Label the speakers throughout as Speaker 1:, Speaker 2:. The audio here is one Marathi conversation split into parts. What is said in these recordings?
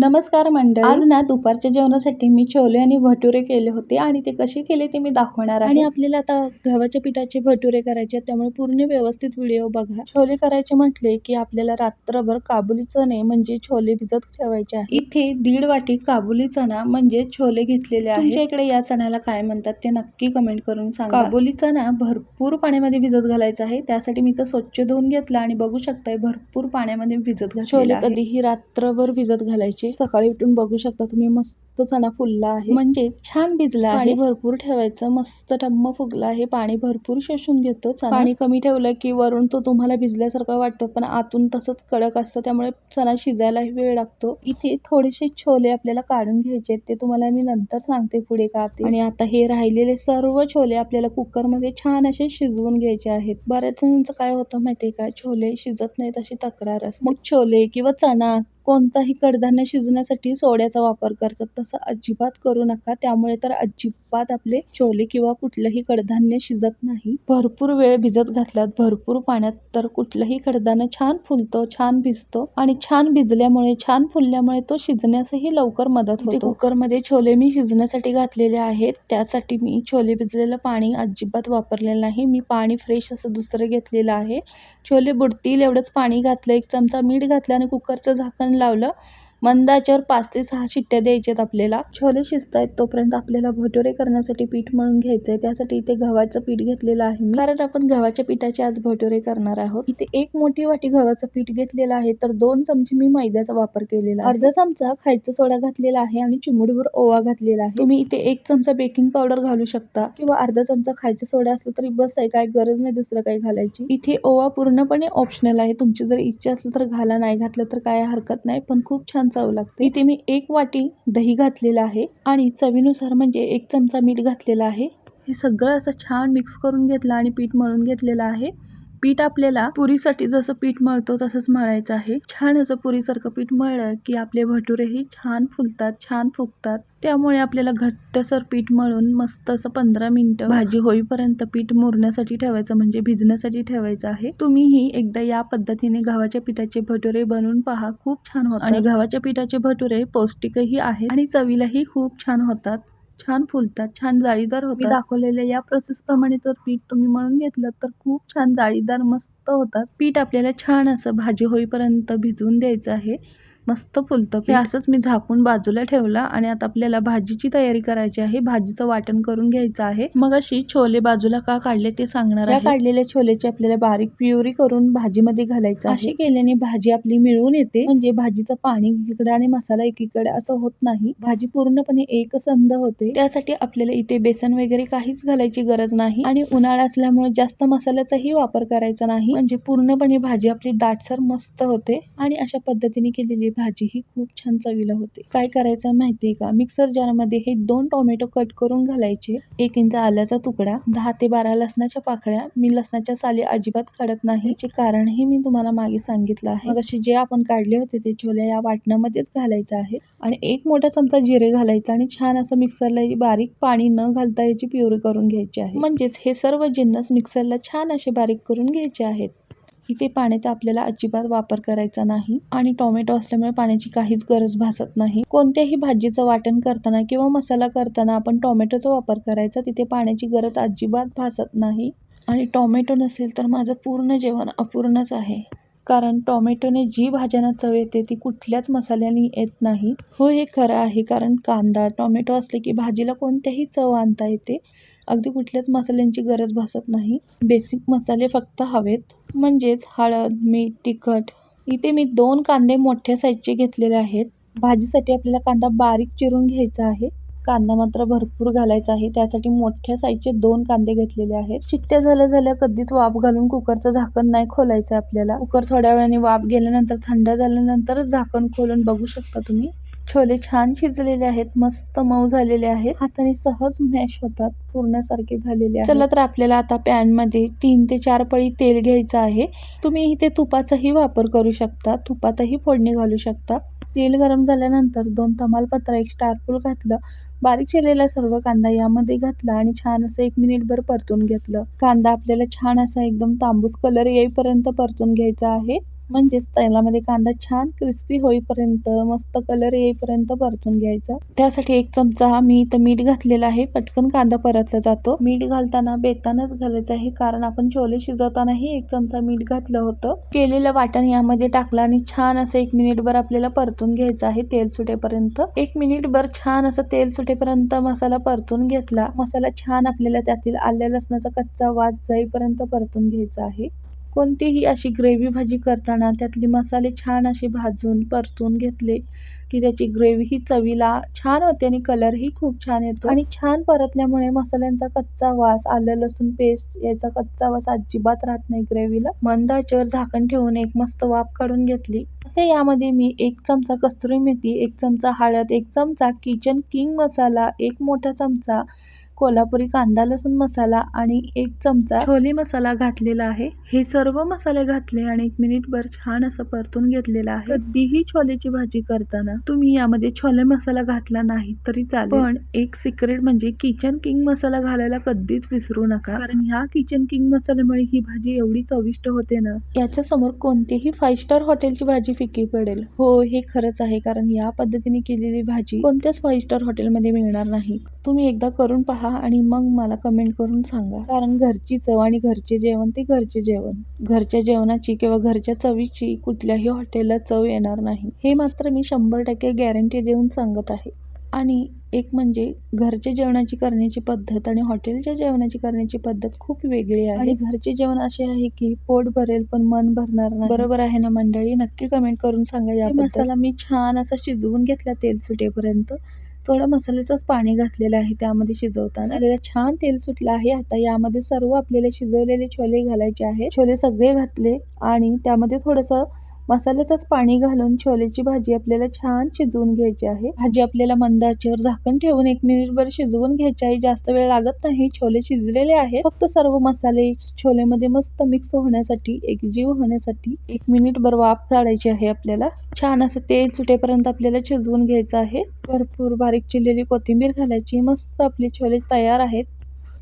Speaker 1: नमस्कार मंडळी. आज ना दुपारच्या जेवणासाठी मी छोले आणि भटुरे केले होते आणि ते कसे केले ते मी दाखवणार आहे. आणि आपल्याला आता गव्हाच्या पिठाचे भटुरे करायचे आहेत, त्यामुळे पूर्ण व्यवस्थित व्हिडिओ बघा. छोले करायचे म्हटले की आपल्याला रात्रभर काबुली चणे म्हणजे छोले भिजत ठेवायचे आहे. इथे दीड वाटी काबुली चणा म्हणजे छोले घेतलेले आहे तुमच्या इकडे या चण्याला काय म्हणतात ते नक्की कमेंट करून सांगा. काबुली चणा भरपूर पाण्यामध्ये भिजत घालायचा आहे. त्यासाठी मी तर स्वच्छ धुवून घेतला आणि बघू शकताय भरपूर पाण्यामध्ये भिजत घाल छोले कधीही रात्रभर भिजत घालायचे सकाळी उठून बघू शकता तुम्ही मस्त चणा फुलला आहे. म्हणजे छान भिजला आहे. भरपूर ठेवायचं मस्त टम्म फुगला आहे. पाणी भरपूर शोषून घेतो. पाणी कमी ठेवलं की वरून तो तुम्हाला भिजल्यासारखं वाटतो पण आतून तसंच कडक असतं त्यामुळे चणा शिजायला वेळ लागतो. इथे थोडेसे छोले आपल्याला काढून घ्यायचे. ते तुम्हाला मी नंतर सांगते पुढे का ते. आणि आता हे राहिलेले सर्व छोले आपल्याला कुकरमध्ये छान असे शिजवून घ्यायचे आहेत. बऱ्याच जणांचं काय होतं माहितीये का? छोले शिजत नाहीत अशी तक्रार असते. मग छोले किंवा चणा कोणताही कडधान्य शिजण्यासाठी सोड्याचा वापर करतात. तसं अजिबात करू नका. त्यामुळे तर अजिबात आपले छोले किंवा कुठलंही कडधान्य शिजत नाही. भरपूर वेळ भिजत घातल्यात. भरपूर पाण्यात तर कुठलंही कडधान्य छान फुलतो छान भिजतो आणि छान भिजल्यामुळे छान फुलल्यामुळे तो शिजण्यासही लवकर मदत होते. कुकरमध्ये छोले मी शिजण्यासाठी घातलेले आहेत. त्यासाठी मी छोले भिजलेलं पाणी अजिबात वापरलेलं नाही. मी पाणी फ्रेश असं दुसरं घेतलेलं आहे. छोले बुडतील एवढंच पाणी घातलं. एक चमचा मीठ घातलं आणि कुकरचं झाकण लावलं. मंद आचेवर पाच ते सहा शिट्ट्या द्यायच्यात आपल्याला. छोले शिजतायत तोपर्यंत आपल्याला भटुरे करण्यासाठी पीठ मळून घ्यायचंय. त्यासाठी इथे गव्हाचं पीठ घेतलेलं आहे कारण आपण गव्हाच्या पिठाचे आज भटुरे करणार आहोत. इथे एक मोठी वाटी गव्हाचं पीठ घेतलेलं आहे तर दोन चमचे मी मैद्याचा वापर केलेला अर्धा चमचा खायचा सोडा घातलेला आहे आणि चिमुडीवर ओवा घातलेला आहे. तुम्ही इथे एक चमचा बेकिंग पावडर घालू शकता किंवा अर्धा चमचा खायचा सोडा असला तरी बस आहे काय गरज नाही दुसरं काही घालायची. इथे ओवा पूर्णपणे ऑप्शनल आहे. तुमची जर इच्छा असेल तर घाला नाही घातलं तर काय हरकत नाही पण खूप छान चव लागते. इथे मी एक वाटी दही घातलेलं आहे आणि चवीनुसार म्हणजे एक चमचा मीठ घातलेला आहे. हे सगळं असं छान मिक्स करून घेतलं आणि पीठ मळून घेतलेलं आहे. पीठ आपल्याला पुरीसाठी जसं पीठ मळतो तसंच मळायचं आहे. छान असं पुरीसारखं पीठ मळलं की आपले भटुरेही छान फुलतात छान फुगतात. त्यामुळे आपल्याला घट्टसर पीठ मळून मस्त असं पंधरा मिनिटं भाजी होईपर्यंत पीठ मुरण्यासाठी ठेवायचं म्हणजे भिजण्यासाठी ठेवायचं आहे. तुम्हीही एकदा या पद्धतीने गव्हाच्या पिठाचे भटुरे बनवून पहा. खूप छान होतात. आणि गव्हाच्या पिठाचे भटुरे पौष्टिकही आहेत आणि चवीलाही खूप छान होतात. छान फुलतात छान जाळीदार होतात. मी दाखवलेल्या या प्रोसेस प्रमाणे जर पीठ तुम्ही मळून घेतलं तर खूप छान जाळीदार मस्त होतात. पीठ आपल्याला छान असं भाजी होईपर्यंत भिजवून द्यायचं आहे. मस्त फुलतं. हे असंच मी झाकून बाजूला ठेवला आणि आता आपल्याला भाजीची तयारी करायची आहे. भाजीचं वाटण करून घ्यायचं आहे. मग अशी छोले बाजूला का काढले ते सांगणार आहे. काढलेल्या छोलेची आपल्याला बारीक प्युरी करून भाजीमध्ये घालायचं अशी केल्याने भाजी आपली मिळून येते. म्हणजे भाजीचं पाणी एकीकडे आणि मसाला एकीकडे असं होत नाही. भाजी पूर्णपणे एकसंध होते. त्यासाठी आपल्याला इथे बेसन वगैरे काहीच घालायची गरज नाही. आणि उन्हाळा असल्यामुळे जास्त मसाल्याचाही वापर करायचा नाही. म्हणजे पूर्णपणे भाजी आपली दाटसर मस्त होते. आणि अशा पद्धतीने केलेली भाजी ही खूप छान चवीला होते. काय करायचं माहितीये का? मिक्सर जारमध्ये हे दोन टोमॅटो कट करून घालायचे. एक इंच आल्याचा तुकडा दहा ते बारा लसणाच्या पाकळ्या. मी लसणाच्या साली अजिबात काढत नाही. याचे कारणही मी तुम्हाला मागे सांगितलं आहे. मग असे जे आपण काढले होते ते छोले या वाटणामध्येच घालायचं आहे. आणि एक मोठा चमचा जिरे घालायचा आणि छान असं मिक्सरला बारीक पाणी न घालता याची प्युरी करून घ्यायची आहे. म्हणजेच हे सर्व जिन्नस मिक्सरला छान असे बारीक करून घ्यायचे आहेत. इथे पाण्याचा आपल्याला अजिबात वापर करायचा नाही आणि टोमॅटो असल्यामुळे पाण्याची काहीच गरज भासत नाही. कोणत्याही भाजीचं वाटण करताना किंवा मसाला करताना आपण टोमॅटोचा वापर करायचा तिथे पाण्याची गरज अजिबात भासत नाही. आणि टोमॅटो नसेल तर माझं पूर्ण जेवण अपूर्णच आहे. कारण टोमॅटोने जी भाज्यांना चव येते ती कुठल्याच मसाल्याने येत नाही. हो हे खरं आहे कारण कांदा टोमॅटो असले की भाजीला कोणत्याही चव आणता येते. अगदी कुठल्याच मसाल्यांची गरज भासत नाही. बेसिक मसाले फक्त हवेत. म्हणजेच हळद मीठ तिखट. इथे मी दोन कांदे मोठ्या साईजचे घेतलेले आहेत. भाजीसाठी आपल्याला कांदा बारीक चिरून घ्यायचा आहे. कांदा मात्र भरपूर घालायचा आहे. त्यासाठी मोठ्या साईजचे दोन कांदे घेतलेले आहेत. चिट्ट्या झाल्या झाल्या कधीच वाफ घालून कुकरचं झाकण नाही खोलायचं आपल्याला. कुकर थोड्या वेळाने वाफ गेल्यानंतर थंड झाल्यानंतरच झाकण खोलून बघू शकता तुम्ही. छोले छान शिजलेले आहेत मस्त मऊ झालेले आहेत. हाताने सहज मॅश होतात पूर्णासारखे झालेले चला तर आपल्याला आता पॅनमध्ये तीन ते चार पळी तेल घ्यायचं आहे. तुम्ही इथे तुपाचाही वापर करू शकता तुपातही फोडणी घालू शकता. तेल गरम झाल्यानंतर दोन तमालपत्र एक स्टारपूल घातलं बारीक चिरलेला सर्व कांदा यामध्ये घातला आणि छान असं एक मिनिटभर परतून घेतलं. कांदा आपल्याला छान असा एकदम तांबूस कलर येईपर्यंत परतून घ्यायचा आहे. म्हणजेच तेलामध्ये कांदा छान क्रिस्पी होईपर्यंत मस्त कलर येईपर्यंत परतून घ्यायचा. त्यासाठी एक चमचा मी इथं मीठ घातलेलं आहे. पटकन कांदा परतला जातो. मीठ घालताना बेतानच घालायचं आहे कारण आपण छोले शिजवतानाही एक चमचा मीठ घातलं होतं. केलेलं वाटण यामध्ये टाकलं आणि छान असं एक मिनिटभर आपल्याला परतून घ्यायचं आहे तेल सुटेपर्यंत. एक मिनिटभर छान असं तेल सुटेपर्यंत मसाला परतून घेतला. मसाला छान आपल्याला त्यातील आल्या लसणाचा कच्चा वास जाईपर्यंत परतून घ्यायचा आहे. कोणतीही अशी ग्रेव्ही भाजी करताना त्यातले मसाले छान असे भाजून परतून घेतले की त्याची ग्रेव्ही ही चवीला छान होते आणि कलरही खूप छान येतो. आणि छान परतल्यामुळे मसाल्यांचा कच्चा वास आलं लसूण पेस्ट याचा कच्चा वास अजिबात राहत नाही ग्रेव्हीला. मंद आचेवर झाकण ठेवून एक मस्त वाफ काढून घेतली. आता यामध्ये मी एक चमचा कस्तुरी मेथी एक चमचा हळद एक चमचा किचन किंग मसाला एक मोठा चमचा कोल्हापुरी कांदा लसूण मसाला आणि एक चमचा छोले मसाला घातलेला आहे. हे सर्व मसाले घातले आणि एक मिनिटभर छान असं परतून घेतलेलं आहे. कधीही छोलेची भाजी करताना तुम्ही यामध्ये छोले मसाला घातला नाही तरी चालेल. पण एक सिक्रेट म्हणजे किचन किंग मसाला घालायला कधीच विसरू नका. कारण ह्या किचन किंग मसाल्यामुळे ही भाजी एवढी चविष्ट होते ना. याच्या समोर कोणतेही फाईव्ह स्टार हॉटेलची भाजी फिकी पडेल. हो हे खरंच आहे. कारण या पद्धतीने केलेली भाजी कोणत्याच फाईव्ह स्टार हॉटेलमध्ये मिळणार नाही. तुम्ही एकदा करून पहा आणि मग मला कमेंट करून सांगा. कारण घरची चव आणि घरचे जेवण ते घरचे जेवण. घरच्या जेवणाची किंवा घरच्या चवीची कुठल्याही हॉटेलला चव येणार नाही. हे मात्र मी शंभर टक्के गॅरंटी देऊन सांगत आहे. आणि एक म्हणजे घरच्या जेवणाची करण्याची पद्धत आणि हॉटेलच्या जेवणाची करण्याची पद्धत खूप वेगळी आहे. आणि घरचे जेवण असे आहे की पोट भरेल पण मन भरणार नाही. बरोबर आहे ना मंडळी? नक्की कमेंट करून सांगा या मसाला मी छान असा शिजवून घेतला तेल सुटेपर्यंत. थोडं मसाल्याचंच पाणी घातलेलं आहे त्यामध्ये शिजवताना. आपल्याला छान तेल सुटलं आहे. आता यामध्ये सर्व आपल्याला शिजवलेले छोले घालायचे आहे छोले सगळे घातले आणि त्यामध्ये थोडंसं मसाल्याचंच पाणी घालून छोल्याची भाजी आपल्याला छान शिजवून घ्यायची आहे. भाजी आपल्याला मंद आचेवर झाकण ठेवून एक मिनिटभर शिजवून घ्यायची आहे. जास्त वेळ लागत नाही. छोले शिजलेले आहे फक्त सर्व मसाले छोलेमध्ये मस्त मिक्स होण्यासाठी एकजीव होण्यासाठी एक मिनिटभर वाफ काढायची आहे आपल्याला. छान असं तेल सुटेपर्यंत आपल्याला शिजवून घ्यायचं आहे. भरपूर बारीक चिरलेली कोथिंबीर घालायची. मस्त आपले छोले तयार आहेत.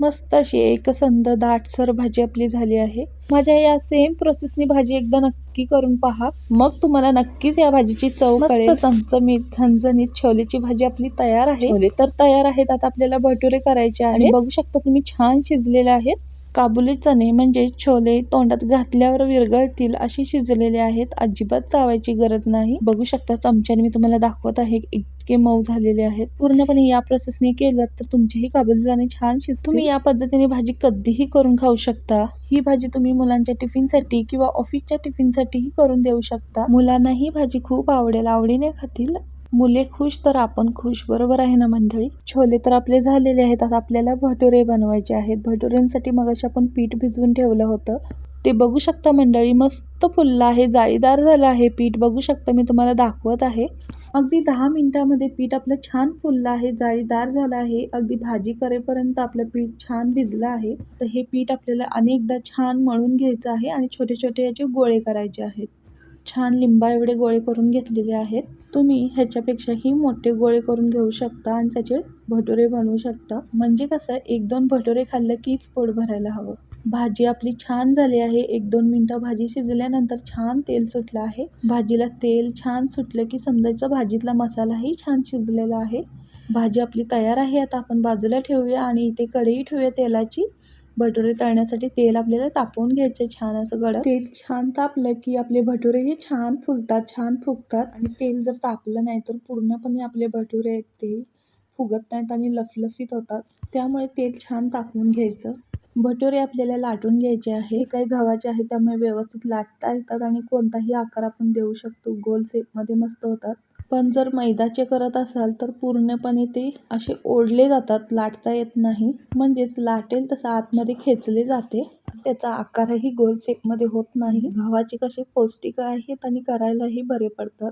Speaker 1: मस्त अशी एकसंध दाटसर भाजी आपली झाली आहे. माझ्या या सेम प्रोसेसनी भाजी एकदा नक्की करून पहा. मग तुम्हाला नक्कीच या भाजीची चव मस्त चमचमीत झणझणीत छोलेची भाजी आपली तयार आहे. छोले तर तयार आहेत. आता आपल्याला भटुरे करायचे आणि बघू शकता तुम्ही छान शिजलेले आहेत. काबुली चणे म्हणजे छोले तोंडात घातल्यावर विरघळतील अशी शिजलेले आहेत. अजिबात चावायची गरज नाही. बघू शकता चमच्याने मी तुम्हाला दाखवत आहे. इतके मऊ झालेले आहेत. पूर्णपणे या प्रोसेसने केलं तर तुमचेही काबुली चणे छान शिज तुम्ही या पद्धतीने भाजी कधीही करून खाऊ शकता. ही भाजी तुम्ही मुलांच्या टिफिनसाठी किंवा ऑफिसच्या टिफिनसाठीही करून देऊ शकता. मुलांना ही भाजी खूप आवडेल. आवडीने खातील. मुले खुश तर आपण खुश बरोबर आहे ना मंडळी? छोले तर आपले झालेले आहेत आता आपल्याला भटुरे बनवायचे आहेत. भटुऱ्यांसाठी मग आपण पीठ भिजवून ठेवलं होतं. ते बघू शकता मंडळी मस्त फुललं आहे जाळीदार झालं आहे पीठ. बघू शकता मी तुम्हाला दाखवत आहे. अगदी दहा मिनिटामध्ये पीठ आपलं छान फुललं आहे जाळीदार झालं आहे. अगदी भाजी करेपर्यंत आपलं पीठ छान भिजलं आहे. तर हे पीठ आपल्याला अनेकदा छान मळून घ्यायचं आहे आणि छोटे छोटे याचे गोळे करायचे आहेत. छान लिंबा एवढे गोळे करून घेतलेले आहेत. तुम्ही ह्याच्यापेक्षाही मोठे गोळे करून घेऊ शकता आणि त्याचे भटुरे बनवू शकता. म्हणजे कसं एक दोन भटुरे खाल्लं कीच पोट भरायला हवं. भाजी आपली छान झाली आहे. एक दोन मिनटं भाजी शिजल्यानंतर छान तेल सुटलं आहे. भाजीला तेल छान सुटलं की समजायचं भाजीतला मसालाही छान शिजलेला आहे. भाजी आपली तयार आहे. आता आपण बाजूला ठेवूया आणि इथे कढई ठेवूया तेलाची. भटुरे तळण्यासाठी तेल आपल्याला तापवून घ्यायचे छान असं गडद तेल छान तापलं की आपले भटुरे हे छान फुलतात छान फुगतात आणि तेल जर तापलं नाही तर पूर्णपणे आपले भटुरे आहेत ते फुगत नाहीत आणि लफलफीत होतात. त्यामुळे तेल छान तापवून घ्यायचं. भटुरे आपल्याला लाटून घ्यायचे आहे. काही गव्हाचे आहे त्यामुळे व्यवस्थित लाटता येतात आणि कोणताही आकार आपण देऊ शकतो. गोल शेपमध्ये मस्त होतात. पण जर मैदाचे करत असाल तर पूर्णपणे ते असे ओढले जातात लाटता येत नाही. म्हणजेच लाटेल तसं आतमध्ये खेचले जाते. त्याचा आकारही गोल शेपमध्ये होत नाही. गव्हाचे कसे पौष्टिक आहेत आणि करायलाही बरे पडतात.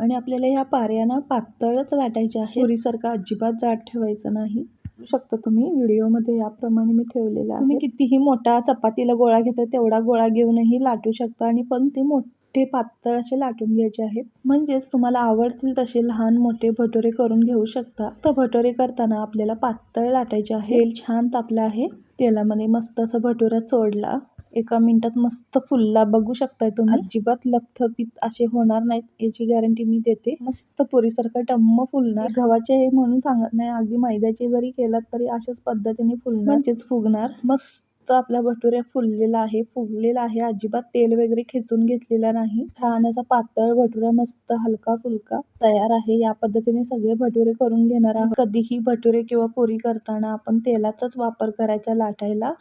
Speaker 1: आणि आपल्याला ह्या पाऱ्याना पातळच लाटायचे आहे. पुरीसारखं अजिबात जाड ठेवायचं नाही. शकता तुम्ही व्हिडिओमध्ये याप्रमाणे मी ठेवलेला आहे. कितीही मोठा चपातीला गोळा घेता तेवढा गोळा घेऊनही लाटू शकता आणि पण ते मोठे पातळ असे लाटून घ्यायचे आहेत. म्हणजेच तुम्हाला आवडतील तसे लहान मोठे भटोरे करून घेऊ शकता. तर भटोरे करताना आपल्याला पातळ लाटायचे आहे. तेल छान तापलं आहे. तेलामध्ये मस्त असं भटुरा सोडला. एका मिनिटात मस्त फुलला. बघू शकताय तुम्ही. अजिबात लथपीत असे होणार नाहीत. याची गॅरंटी मी देते. मस्त पुरीसारखा टम्म फुलणार. गव्हाचे हे म्हणून सांगत नाही. अगदी मैद्याचे जरी केलात तरी अशाच पद्धतीने फुलणार. म्हणजेच फुगणार. मस्त आपला भटुरे फुललेला आहे. फुगलेला आहे. अजिबात तेल वगैरे खेचून घेतलेला नाही. छान असा पातळ भटुरा मस्त हलका फुलका तयार आहे. या पद्धतीने सगळे भटुरे करून घेणार आहोत. कधीही भटुरे किंवा पुरी करताना आपण तेलाचाच वापर करायचा लाटायला.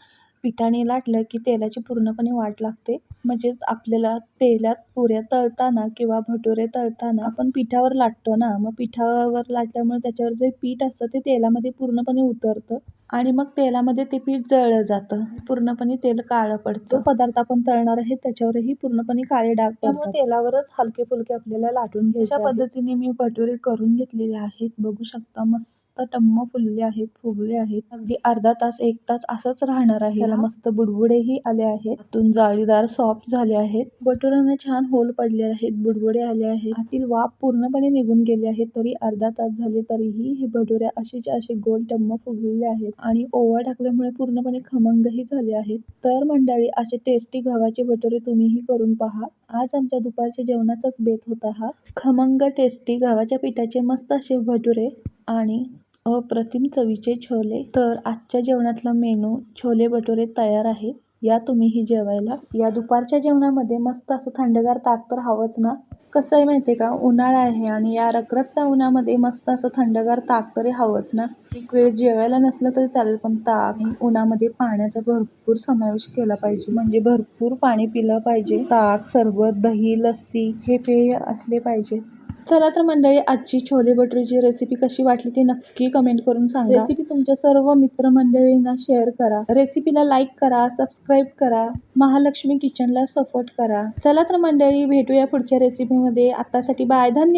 Speaker 1: पिठाने लाटलं की तेलाची पूर्णपणे वाट लागते. म्हणजेच आपल्याला तेलात पुऱ्या तळताना किंवा भटुरे तळताना आपण पिठावर लाटतो ना. मग पिठावर लाटल्यामुळे त्याच्यावर जे पीठ असतं ते तेलामध्ये पूर्णपणे उतरतं. आणि मग तेलामध्ये ते पीठ जळलं जातं. पूर्णपणे तेल काळं पडतं. तो पदार्थ आपण तळणार आहे त्याच्यावरही पूर्णपणे काळे डाग त्यामुळे तेलावरच हलके फुलके आपल्याला लाटून घ्यायचे अशा पद्धतीने मी भटुरे करून घेतलेले आहेत. बघू शकता मस्त टम्म फुलले आहेत फुगले आहेत. अगदी अर्धा तास एक तास असंच राहणार आहे. त्याला मस्त बुडबुडेही आले आहेत. आतून जाळीदार सॉफ्ट झाले आहेत. बटुरांना छान होल पडले आहेत. बुडबुडे आले आहेत. आतील वाफ पूर्णपणे निघून गेले आहेत. तरी अर्धा तास झाले तरीही हे भटुरे असेच्या असे गोल टम्म फुगलेले आहेत. आणि ओवा टाकल्यामुळे पूर्णपणे खमंगही झाले आहेत. तर मंडळी असे टेस्टी गव्हाचे भटुरे तुम्हीही करून पहा. आज आमच्या दुपारच्या जेवणाचाच बेत होता हा खमंग टेस्टी गव्हाच्या पिठाचे मस्त असे भटुरे आणि अप्रतिम चवीचे छोले. तर आजच्या जेवणातला मेनू छोले भटुरे तयार आहे. या तुम्हीही जेवायला. या दुपारच्या जेवणामध्ये मस्त असं थंडगार ताक तर हवंच ना? कसं आहे माहिती आहे का? उन्हाळा आहे आणि या रखरखत्या उन्हामध्ये मस्त असं थंडगार ताक तरी हवंच ना? एक वेळ जेवायला नसलं तरी चालेल पण ताक उन्हामध्ये पाण्याचा भरपूर समावेश केला पाहिजे. म्हणजे भरपूर पाणी पिलं पाहिजे. ताक सरबत दही लस्सी हे पेय असले पाहिजेत. चला तर मंडळी आजची छोले भटुरीची रेसिपी कशी वाटली ती नक्की कमेंट करून सांगा. रेसिपी तुमच्या सर्व मित्रमंडळींना शेअर करा. रेसिपीला लाईक करा सबस्क्राईब करा. महालक्ष्मी किचनला सपोर्ट करा. चला तर मंडळी भेटूया पुढच्या रेसिपीमध्ये आत्तासाठी बाय धन्यवाद.